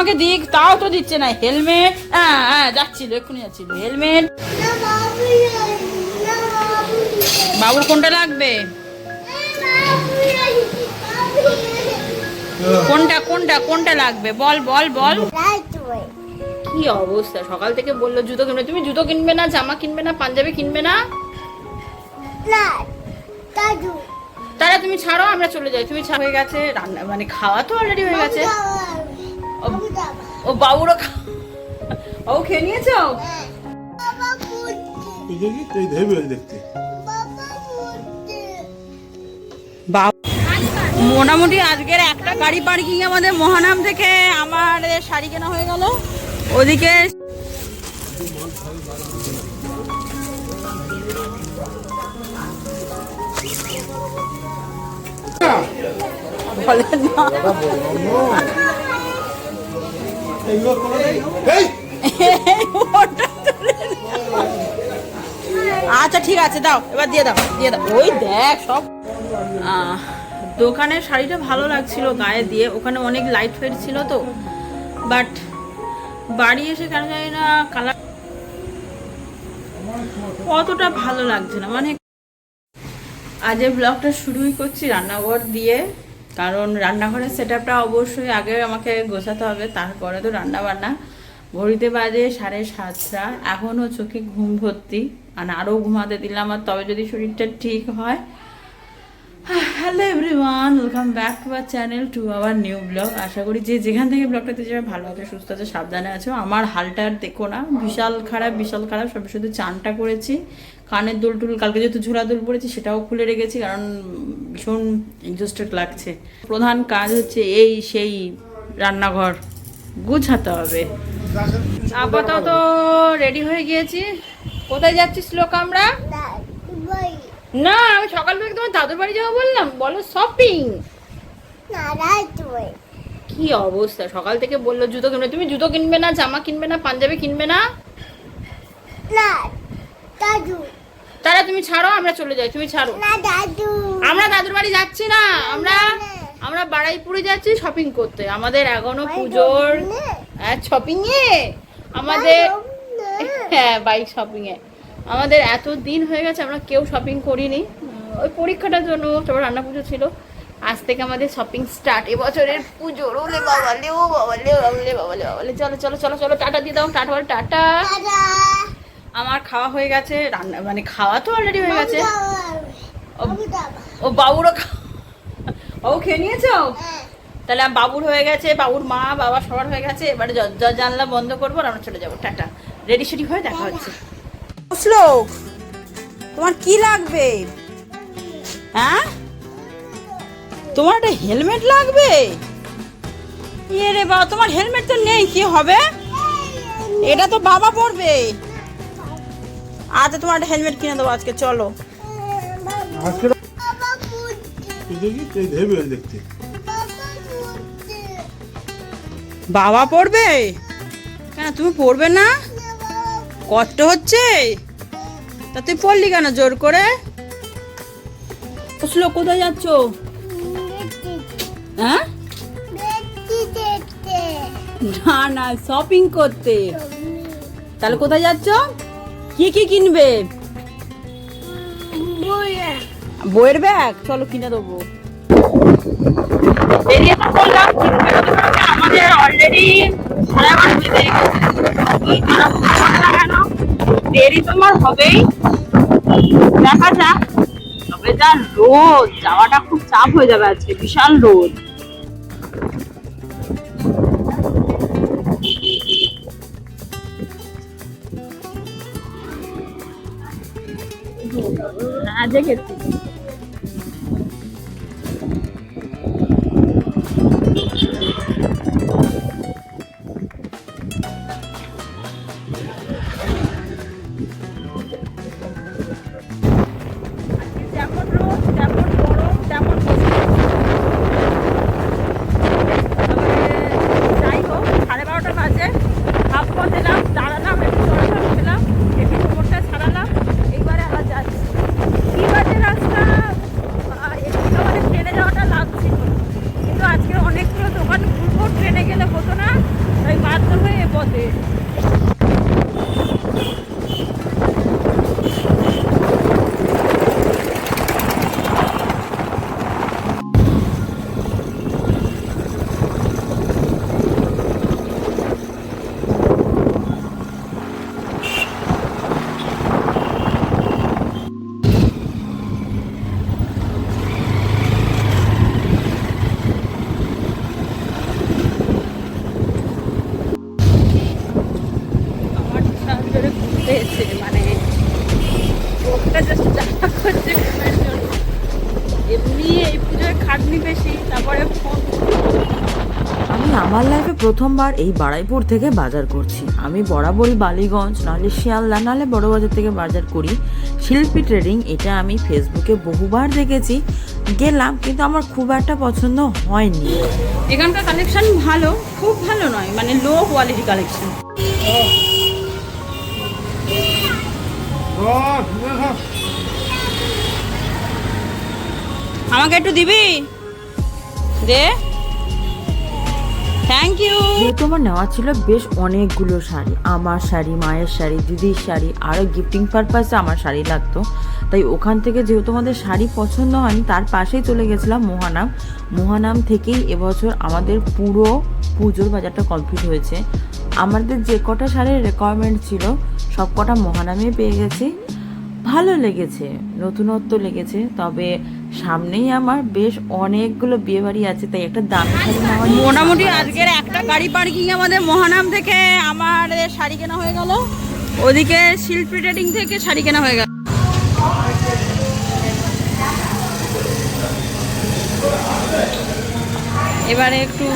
আমাকে দিক, তাও তো দিচ্ছে না। হেলমেট হ্যাঁ হ্যাঁ যাচ্ছিল এক্ষুনি যাচ্ছিল হেলমেট। বাবুর কোনটা লাগবে? কোনটা কোনটা কোনটা লাগবে? বল বল বল। কি অবস্থা? সকাল থেকে বলল জুতো কিনবে। তুমি জুতো কিনবে না, জামা কিনবে না, পাঞ্জাবি কিনবে না? তারা তুমি ছাড়ো, আমরা চলে যাই। তুমি ছাড়। হয়ে গেছে, রান্না মানে খাওয়া তো অলরেডি হয়ে গেছে। ও বাবুরও খা- ও খেয়ে নিয়েছো? মোটামুটি আজকের একটা গাড়ি পার্কিং আমাদের মহানাম থেকে আমার শাড়ি কেনা হয়ে গেল। ওদিকে বলেন না। আচ্ছা ঠিক আছে দাও এবার দিয়ে দাও দিয়ে দাও। ওই দেখ সব। আহ, দোকানের শাড়িটা ভালো লাগছিল গায়ে দিয়ে ওখানে অনেক লাইট ফাইট ছিল তো। বাট বাড়ি এসে কেন জানি না কালার অতটা ভালো লাগছে না। মানে আজের ব্লগটা শুরুই করছি রান্নাঘর দিয়ে। কারণ রান্নাঘরের সেট আপটা অবশ্যই আগে আমাকে গোছাতে হবে, তারপরে তো রান্না বান্না ঘড়িতে বাজে সাড়ে সাতটা এখনও চোখে ঘুম ভর্তি। আর আরও ঘুমাতে দিলাম আর তবে যদি শরীরটা ঠিক হয়। Hello everyone, welcome back to our channel, to our new blog. আশা করি যে যেখান থেকে ব্লগটাতে যাবে ভালো আছে, সুস্থ আছে, সাবধানে আছো। আমার হালটা আর দেখো না, বিশাল খারাপ বিশাল খারাপ, সব শুধু চানটা করেছি। কানের দুল টুল, কালকে যেহেতু ঝোলা দুল পড়েছি, সেটাও খুলে রেখেছি, কারণ ভীষণ এক্সস্টেড লাগছে। প্রধান কাজ হচ্ছে এই সেই রান্নাঘর, গুছাতে হবে। আপাতত রেডি হয়ে গিয়েছি। কোথায় যাচ্ছিস লোক আমরা? না, আমি সকাল থেকে তোমার দাদুর বাড়ি যাব বললাম, বলো শপিং কি অবস্থা? সকাল থেকে বলল জুতো কিনবে, তুমি জুতো কিনবে না, জামা কিনবে না, পাঞ্জাবি কিনবে না? তারা তুমি ছাড়ো আমরা চলে যাই তুমি ছাড়ো। আমরা দাদুর বাড়ি যাচ্ছি না আমরা আমরা বাড়াইপুরে যাচ্ছি শপিং করতে। আমাদের এখনও পুজোর হ্যাঁ শপিং এ? আমাদের হ্যাঁ বাইক শপিং এ। আমাদের এত দিন হয়ে গেছে আমরা কেউ শপিং করিনি। ওই পরীক্ষাটার জন্য তারপর রান্না পুজো ছিল। আজ থেকে আমাদের শপিং স্টার্ট এবছরের পুজো। ওলে বাবালে ও বাবালে বাবালে বাবালে বাবালে। চলো চলো চলো চলো টাটা দিয়ে দাও টাটা। টাটা। আমার খাওয়া হয়ে গেছে রান্না মানে খাওয়া তো অলরেডি হয়ে গেছে। ও বাবুরও ও খেয়ে নিয়েছো? তাহলে আমার বাবুর হয়ে গেছে বাবুর মা বাবা সবার হয়ে গেছে। এবারে দরজা জানলা বন্ধ করব আর আমরা চলে যাব। টাটা। রেডি সেডি হয়ে দেখা হচ্ছে। শ্লোক তোমার কি লাগবে? হ্যাঁ? তোমার একটা হেলমেট লাগবে? ইয়ে রে বাবা তোমার হেলমেট তো নেই কি হবে? এটা তো বাবা পরবে। আচ্ছা তোমার একটা হেলমেট কিনে দেবো আজকে, চলো। বাবা পড়বে? কেন, তুমি পড়বে না? কষ্ট হচ্ছে? তা তুই পড়লি কেন, জোর করে? বসল, কোথায় যাচ্ছ? হ্যাঁ? না না শপিং করতে। তাহলে কোথায় যাচ্ছ? কি কি কিনবে? বইয়ের ব্যাগ? চলো কিনে দেবো। আমাদের অলরেডি দেরি তোমার হবেই। দেখা যাক। তবে যা রোদ যাওয়াটা খুব চাপ হয়ে যাবে আজকে বিশাল রোদ। আজকে গেছি যেমন প্রথমবার এই বারাইপুর থেকে বাজার করছি। আমি বরাবরই বালিগঞ্জ, নাহলে শিয়ালদা, নাহলে বড়বাজার থেকে বাজার করি। শিল্পী ট্রেডিং এটা আমি ফেসবুকে বহুবার দেখেছি। গেলাম, কিন্তু আমার খুব একটা পছন্দ হয়নি। এখানকার কালেকশন ভালো, খুব ভালো নয় মানে লো কোয়ালিটি কালেকশন। আমাকে একটু দিবি? দে। থ্যাংক ইউ যেহেতু আমার নেওয়া ছিল বেশ অনেকগুলো শাড়ি। আমার শাড়ি, মায়ের শাড়ি, দিদির শাড়ি আরও গিফটিং পারপাসে আমার শাড়ি লাগতো। তাই ওখান থেকে যেহেতু আমাদের শাড়ি পছন্দ হয়নি, তার পাশেই চলে গেছিলাম মোহানাম। মোহানাম থেকেই এবছর আমাদের পুরো পুজোর বাজারটা কমপ্লিট হয়েছে। আমাদের যে কটা শাড়ির রিকোয়ারমেন্ট ছিল, সব কটা মহানামে পেয়ে গেছি। ভালো লেগেছে, নতুনত্ব লেগেছে, তবে সামনেই আমার বেশ অনেকগুলো বিয়ে বাড়ি আছে, তাই একটা দামি মোটামুটি আজকের একটা গাড়ি পার্কিং আমাদের মহানাম থেকে আমার শাড়ি কেনা হয়ে গেল। ওদিকে শিল্পী ট্রেডিং থেকে শাড়ি কেনা হয়ে গেল। এবারে একটু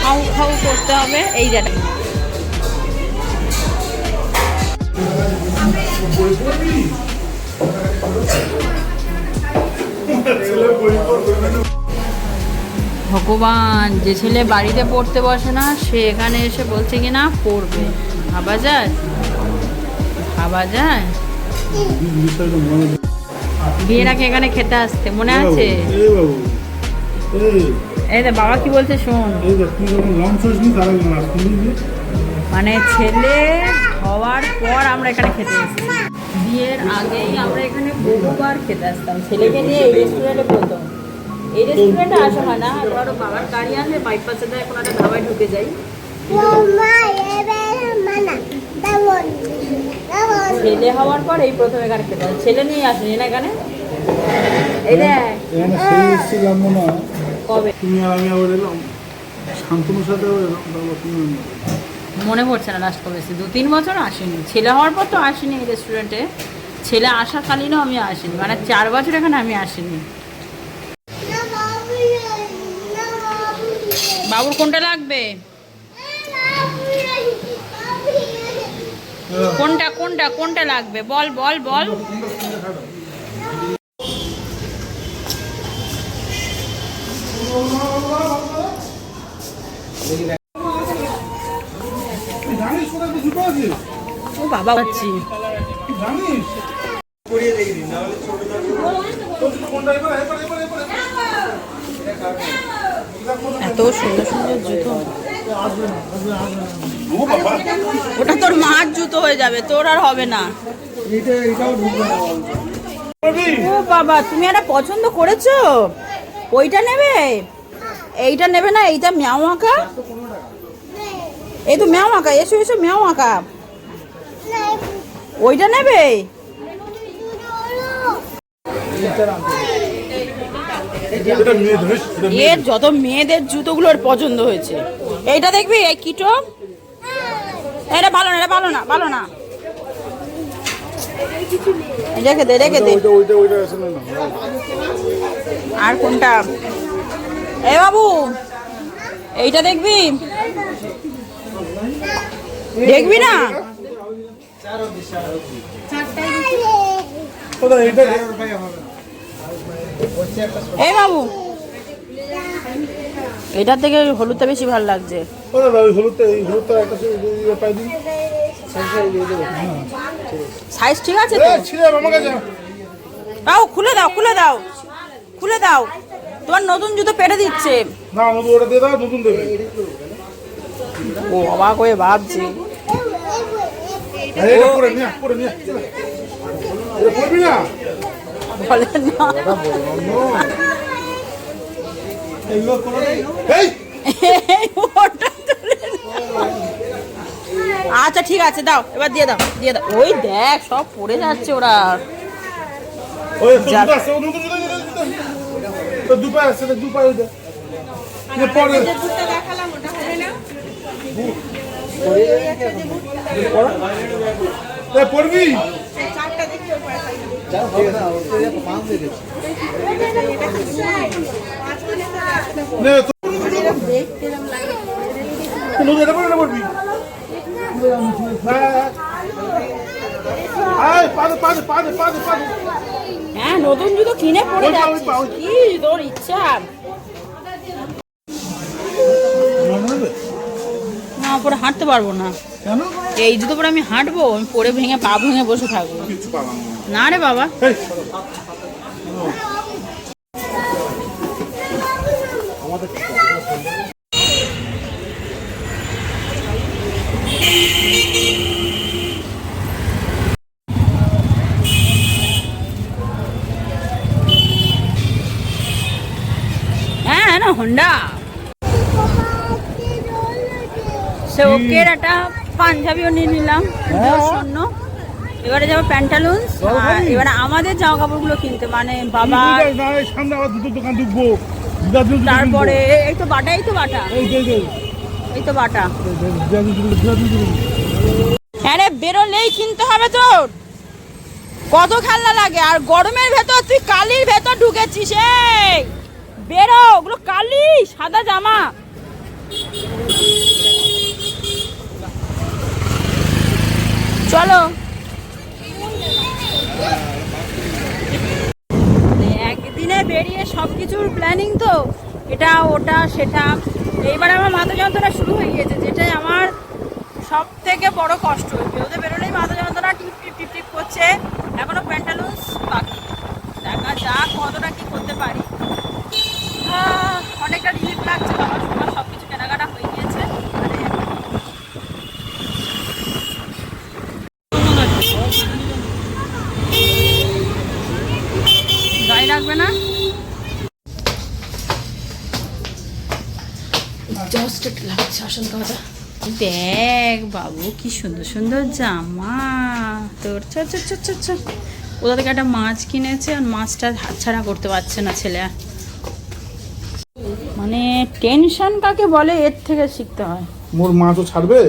খাও খাও করতে হবে, এই জায়গায় ভগবান যে ছেলে বাড়িতে পড়তে বসে না সে এখানে এসে বলছে কি না পড়বে। ভাবা যায়? ভাবা যায়? বিয়ের আগে এখানে খেতে আসতে মনে আছে? এই বাবু, দে কি বলছে শোন? মানে ছেলে হওয়ার পর আমরা এখানে খেতে এসেছি। বিয়ের আগেই আমরা এখানে বহুবার খেতে আসতাম। ছেলেকে নিয়ে এই রেস্টুরেন্টে প্রথম এই রেস্টুরেন্টে আসা হয় না। ধরো বাবার গাড়ি আনলে বাইপাসে দেয় এখন একটা ধাবায় ঢুকে যাই। ছেলে হওয়ার পর এই প্রথম এখানে খেতে হয়। ছেলে নিয়ে আসেনি না এখানে? এই কবে? তুমি আর আমি আবার এলাম শান্তনুর সাথে আবার এলাম তারপর তুমি অন্য। মনে পড়ছে না লাস্ট কবে দু তিন বছর আসেনি। ছেলে হওয়ার পর তো আসেনি এই রেস্টুরেন্টে ছেলে আসাকালীনও আমি আসিনি। মানে চার বছর এখানে আমি আসিনি। বাবুর কোনটা লাগবে? কোনটা কোনটা কোনটা লাগবে? বল বল বল। ও বাবা পাচ্ছি এবার। এত সুন্দর সুন্দর জুতো। ওটা তোর মার জুতো হয়ে যাবে তোর আর হবে না? ও বাবা তুমি একটা পছন্দ করেছ? ওইটা নেবে? এইটা নেবে না এইটা ম্যাও আঁকা এই তো ম্যাও আঁকা এসো এসো ম্যাও আঁকা। ওইটা নেবে। এর যত মেয়েদের জুতোগুলোর পছন্দ হয়েছে। এইটা দেখবি এই কিটো? এটা ভালো না এটা ভালো না ভালো না। রেখে দে রেখে দে। আর কোনটা? এ বাবু এইটা দেখবি? দেখবি না? কোথায় এইটা এ বাবু এটার থেকে হলুদটা বেশি ভালো লাগছে। এই সাইজ ঠিক আছে তো? এ, ছিঁড়ে আমার কাছে দাও খুলে দাও খুলে দাও খুলে দাও। তোমার নতুন জুতো পেটে দিচ্ছে। না নতুন ওটা দিয়ে দাও নতুন দেবে। ও অবাক হয়ে ভাবছে। ওটা। আচ্ছা ঠিক আছে দাও এবার দিয়ে দাও দিয়ে দাও। ওই দেখ সব পড়ে যাচ্ছে ওরা। ওই তো যাক। জুতো আছে, ও জুতো, জুতো, জুতো, জুতো। তো দু আছে, তো ওই দে। যে পরে এ, পরবি এটা পরবি হ্যাঁ। হ্যাঁ নতুন জুতো কিনে পড়ে পা। কি তোর ইচ্ছা? না পরে হাঁটতে পারব না। এই জুতো পরে আমি হাঁটবো আমি পরে ভেঙে পা ভেঙে বসে থাকব। না। রে বাবা। পাঞ্জাবিও নিয়ে নিলাম হ্যাঁ। এবারে যাব প্যান্টালুন্স আর এবারে আমাদের জামা কাপড়গুলো কিনতে মানে বাবা দুটো দোকান ঢুকবো। তারপরে এই তো বাটা এই তো বাটা। এই তো বাটা। আরে বেরোলেই কিনতে হবে তোর। কত খেলনা লাগে আর গরমের ভেতর তুই কালির ভেতর ঢুকেছিস বেরো ওগুলো কালি সাদা জামা। চলো। একদিনে বেরিয়ে সব কিছুর প্ল্যানিং তো, এটা, ওটা, সেটা। এইবার আমার মাথা যন্ত্রণা শুরু হয়ে গিয়েছে, যেটাই আমার সব থেকে বড় কষ্ট। বেরোতে বেরোলেই মাথা যন্ত্রণা টিপ টিপ টিপ টিপ করছে। এখনও প্যান্টালুন্স বাকি। দেখা যাক কতটা কি করতে পারি। অনেকটা রিলিফ লাগছে বাবা সবার সব কিছু কেনাকাটা হয়ে গিয়েছে মানে গায়ে রাখবে না জাস্ট একটু লাগছে আসল কথা দেখ বাবু কি সুন্দর সুন্দর জামা। তোর চ চ চ চ চ কোথা থেকে একটা মাছ কিনেছে আর মাছটা হাতছাড়া করতে পারছে না ছেলে। মানে টেনশন কাকে বলে এর থেকে শিখতে হয়। মোর মা তো ছাড়বে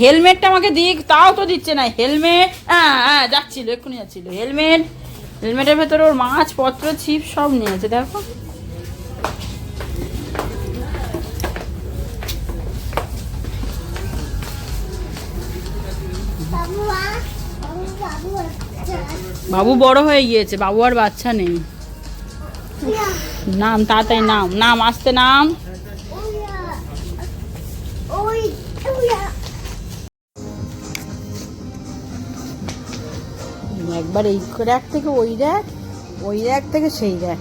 হেলমেটটা আমাকে দিক তাও তো দিচ্ছে না। হেলমেট হ্যাঁ হ্যাঁ যাচ্ছিল এক্ষুনি যাচ্ছিল। হেলমেট হেলমেটের ভেতরে ওর মাছ পত্র ছিপ সব নিয়েছে দেখো। বাবু বড় হয়ে গিয়েছে, বাবু আর বাচ্চা নেই। নাম, তাড়াতাড়ি নাম নাম, আসতে নাম। একবার এই র্যাক থেকে ওই র্যাক ওই র্যাক থেকে সেই র্যাক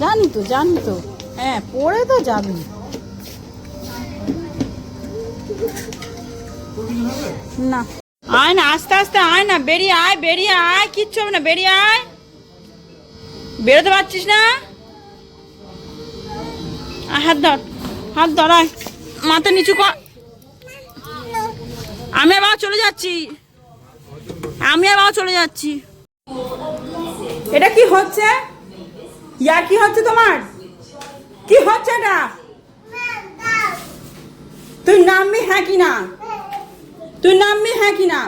জানি তো জানি তো। হ্যাঁ পড়ে তো যাবি না। আয় না, আস্তে আস্তে আয় না, বেরিয়ে আয় বেরিয়ে আয়, কিচ্ছু হবে না, বেরিয়ে আয়। বেরোতে পারছিস না? হাত ধর হাত ধর, আয়। মাথা নিচু কর। আমি আর বাবা চলে যাচ্ছি। আমি আর বাবা চলে যাচ্ছি। এটা কি হচ্ছে? ইয়া কি হচ্ছে তোমার? কি হচ্ছে এটা? তুই নামবি হ্যাঁ কি না? তুই নামবি হ্যাঁ কি না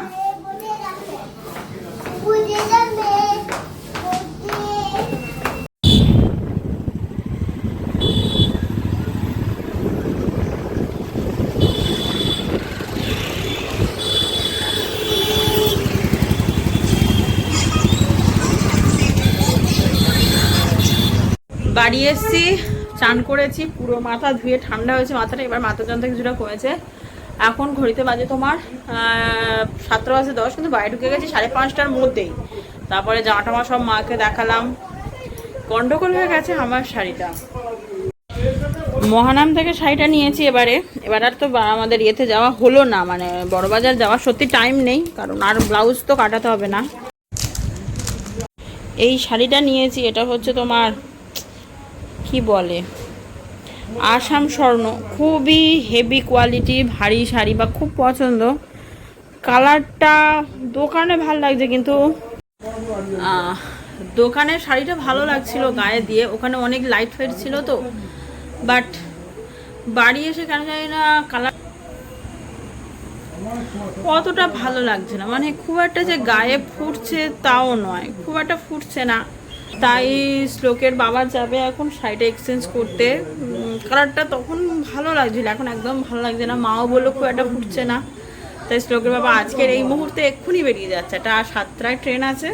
বাড়ি এসছি, চান করেছি, পুরো মাথা ধুয়ে ঠান্ডা হয়েছে, মাথাটা এবার মাথা যন্ত্র কিছুটা কমেছে। এখন ঘড়িতে বাজে তোমার সাতটা বাজে দশ, কিন্তু বাইরে ঢুকে গেছি সাড়ে পাঁচটার মধ্যেই। তারপরে জামা টামা সব মাকে দেখালাম। গন্ডগোল হয়ে গেছে আমার শাড়িটা। মহানাম থেকে শাড়িটা নিয়েছি এবারে। এবার আর তো আমাদের ইয়েতে যাওয়া হলো না মানে বড়বাজার যাওয়া সত্যি টাইম নেই, কারণ আর ব্লাউজ তো কাটাতে হবে না। এই শাড়িটা নিয়েছি, এটা হচ্ছে তোমার, কি বলে? আসাম স্বর্ণ, খুবই হেভি কোয়ালিটি ভারী শাড়ি বা খুব পছন্দ। কালারটা দোকানে ভালো লাগছে কিন্তু দোকানে শাড়িটা ভালো লাগছিল গায়ে দিয়ে, ওখানে অনেক লাইট ফাইট ছিল তো। বাট বাড়ি এসে কেন জানি না কালার অতটা ভালো লাগছে না। মানে খুব একটা যে গায়ে ফুটছে তাও নয়, খুব একটা ফুটছে না। তাই শ্লোকের বাবা যাবে এখন শাড়িটা এক্সচেঞ্জ করতে। কালারটা তখন ভালো লাগছিল, এখন একদম ভালো লাগছে না। মাও বলল, খুব একটা ফুটছে না। তাই শ্লোকের বাবা আজকের এই মুহূর্তে এক্ষুনি বেরিয়ে যাচ্ছে। এটা সাতটায় ট্রেন আছে,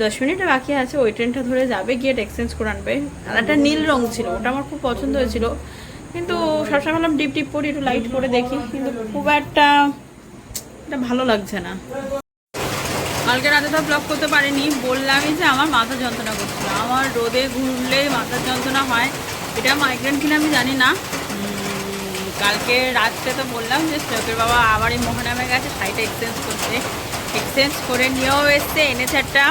দশ মিনিট বাকি আছে, ওই ট্রেনটা ধরে যাবে, গিয়ে এক্সচেঞ্জ করে আনবে। আর একটা নীল রং ছিল, ওটা আমার খুব পছন্দ হয়েছিল। কিন্তু সবসময় ভাবলাম ডিপ ডিপ পরি, একটু লাইট করে দেখি। কিন্তু খুব একটা, এটা ভালো লাগছে না। কালকে রাতে তো ব্লগ করতে পারিনি। বললামই যে আমার মাথা যন্ত্রণা করছিল। আমার রোদে ঘুরলে মাথার যন্ত্রণা হয়। এটা মাইগ্রেন কিনা আমি জানি না। কালকে রাত্রে তো বললাম যে শ্লোকের বাবা আবার এই মোহনামে গেছে, শাড়িটা এক্সচেঞ্জ করতে। এক্সচেঞ্জ করে নিয়েও এসছে, এনেছে একটা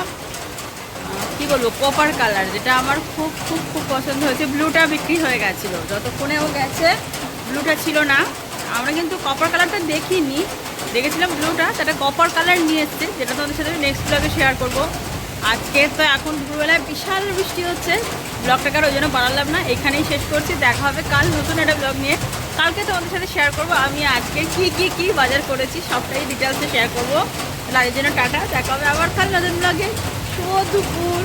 কী বলব কপার কালার যেটা আমার খুব খুব খুব পছন্দ হয়েছে। ব্লুটা বিক্রি হয়ে গেছিল। যতক্ষণে ও গেছে ব্লুটা ছিল না। আমরা কিন্তু কপার কালারটা দেখিনি। দেখেছিলাম ব্লুটা সেটা কপার কালার নিয়ে এসছে, যেটা তোমাদের সাথে নেক্সট ব্লগে শেয়ার করব। আজকে তো এখন দুপুরবেলায় বিশাল বৃষ্টি হচ্ছে। ব্লগটাকে আর ওই জন্য বাড়ালাম না, এখানেই শেষ করছি। দেখা হবে কাল নতুন একটা ব্লগ নিয়ে। কালকে তোমাদের সাথে শেয়ার করব, আমি আজকে কি কি কি বাজার করেছি সবটাই ডিটেলসে শেয়ার করব। তাহলে জন্য টাটা, দেখা হবে আবার কাল নতুন ব্লগে শুভ দুপুর।